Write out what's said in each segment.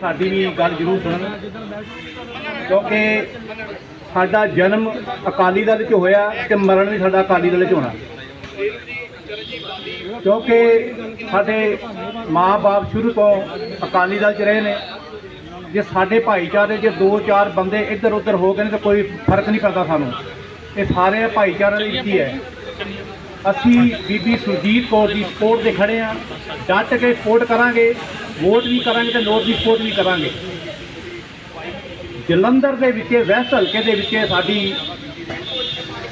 ਸਾਡੀ ਵੀ ਗੱਲ ਜ਼ਰੂਰ ਸੁਣਨ। ਕਿਉਂਕਿ ਸਾਡਾ ਜਨਮ ਅਕਾਲੀ ਦਲ 'ਚ ਹੋਇਆ ਤੇ ਮਰਨ ਵੀ ਸਾਡਾ ਅਕਾਲੀ ਦਲ 'ਚ ਹੋਣਾ। ਕਿਉਂਕਿ ਸਾਡੇ ਮਾਂ-ਬਾਪ ਸ਼ੁਰੂ ਤੋਂ ਅਕਾਲੀ ਦਲ 'ਚ ਰਹੇ ਨੇ। ਜੇ ਸਾਡੇ ਭਾਈਚਾਰੇ 'ਚ ਦੋ ਚਾਰ ਬੰਦੇ ਇੱਧਰ ਉੱਧਰ ਹੋ ਗਏ ਨੇ ਤਾਂ ਕੋਈ ਫ਼ਰਕ ਨਹੀਂ ਪੈਂਦਾ ਸਾਨੂੰ। ਇਹ ਸਾਰੇ ਭਾਈਚਾਰੇ ਦੀ ਇੱਜ਼ਤ ਹੀ। ਹੈ ਅਸੀਂ ਬੀਬੀ ਸੁਰਜੀਤ ਕੌਰ ਦੀ ਸਪੋਰਟ ਤੇ ਖੜੇ ਆ ਡਟ ਕੇ ਸਪੋਰਟ ਕਰਾਂਗੇ ਵੋਟ ਵੀ ਕਰਾਂਗੇ ਤੇ ਲੋਕ ਦੀ ਸਪੋਰਟ ਵੀ ਕਰਾਂਗੇ। ਜਲੰਧਰ ਦੇ ਵਿੱਚ, ਵੈਸਟ ਹਲਕੇ ਦੇ ਵਿੱਚ ਸਾਡੀ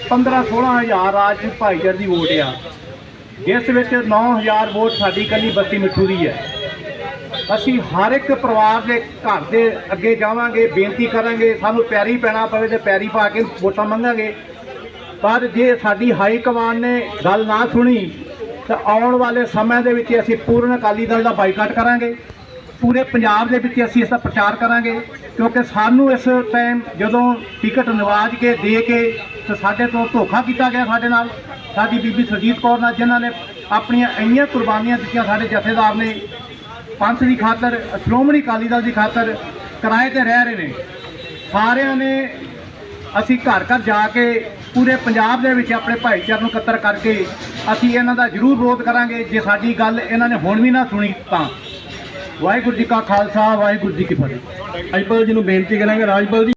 15 16000 ਰਾਜ ਭਾਈਚਾਰ ਦੀ ਵੋਟ ਆ। ਜਿਸ ਵਿੱਚ 9000 ਵੋਟ ਸਾਡੀ ਕੱਲੀ ਬੱਤੀ ਮਿੱਠੂ ਦੀ ਹੈ। ਅਸੀਂ ਹਰ ਇੱਕ ਪਰਿਵਾਰ ਦੇ ਘਰ ਦੇ ਅੱਗੇ ਜਾਵਾਂਗੇ, ਬੇਨਤੀ ਕਰਾਂਗੇ, ਸਾਨੂੰ ਪੈਰੀ ਪੈਣਾ ਪਵੇ ਤੇ ਪੈਰੀ ਪਾ ਕੇ ਵੋਟਾਂ ਮੰਗਾਂਗੇ। ਪਰ ਜੇ ਸਾਡੀ ਹਾਈ ਕਮਾਨ ਨੇ ਗੱਲ ਨਾ ਸੁਣੀ ਤਾਂ ਆਉਣ ਵਾਲੇ ਸਮੇਂ ਦੇ ਵਿੱਚ ਅਸੀਂ ਪੂਰਨ ਅਕਾਲੀ ਦਲ ਦਾ ਬਾਈਕਾਟ ਕਰਾਂਗੇ। ਪੂਰੇ ਪੰਜਾਬ ਦੇ ਵਿੱਚ ਅਸੀਂ ਇਸ ਦਾ ਪ੍ਰਚਾਰ ਕਰਾਂਗੇ ਕਿਉਂਕਿ ਸਾਨੂੰ ਇਸ ਟਾਈਮ ਜਦੋਂ ਟਿਕਟ ਨਿਵਾਜ ਕੇ, ਦੇ ਕੇ ਤੇ ਸਾਡੇ ਤੋਂ ਧੋਖਾ ਕੀਤਾ ਗਿਆ ਸਾਡੇ ਨਾਲ, ਸਾਡੀ ਬੀਬੀ ਸੁਰਜੀਤ ਕੌਰ ਨਾਲ ਜਿਨ੍ਹਾਂ ਨੇ ਆਪਣੀਆਂ ਇੰਨੀਆਂ ਕੁਰਬਾਨੀਆਂ ਦਿੱਤੀਆਂ ਸਾਡੇ ਜਥੇਦਾਰ ਨੇ, ਪੰਥ ਦੀ ਖਾਤਰ, ਸ਼੍ਰੋਮਣੀ ਅਕਾਲੀ ਦਲ ਦੀ ਖਾਤਰ ਕਿਰਾਏ ਤੇ ਰਹਿ ਰਹੇ ਨੇ। ਸਾਰਿਆਂ ਨੇ ਅਸੀਂ ਘਰ ਘਰ ਜਾ ਕੇ ਪੂਰੇ ਪੰਜਾਬ ਦੇ ਵਿੱਚ ਆਪਣੇ ਭਾਈਚਾਰੇ ਨੂੰ ਇਕੱਤਰ ਕਰਕੇ ਅਸੀਂ ਇਹਨਾਂ ਦਾ ਜ਼ਰੂਰ ਵਿਰੋਧ ਕਰਾਂਗੇ। ਜੇ ਸਾਡੀ ਗੱਲ ਇਹਨਾਂ ਨੇ ਹੁਣ ਵੀ ਨਾ ਸੁਣੀ ਤਾਂ। ਵਾਹਿਗੁਰੂ ਜੀ ਕਾ ਖਾਲਸਾ, ਵਾਹਿਗੁਰੂ ਜੀ ਕੀ ਫਤਿਹ। ਰਾਜਪਾਲ ਜੀ ਨੂੰ ਬੇਨਤੀ ਕਰਾਂਗੇ। ਰਾਜਪਾਲ ਜੀ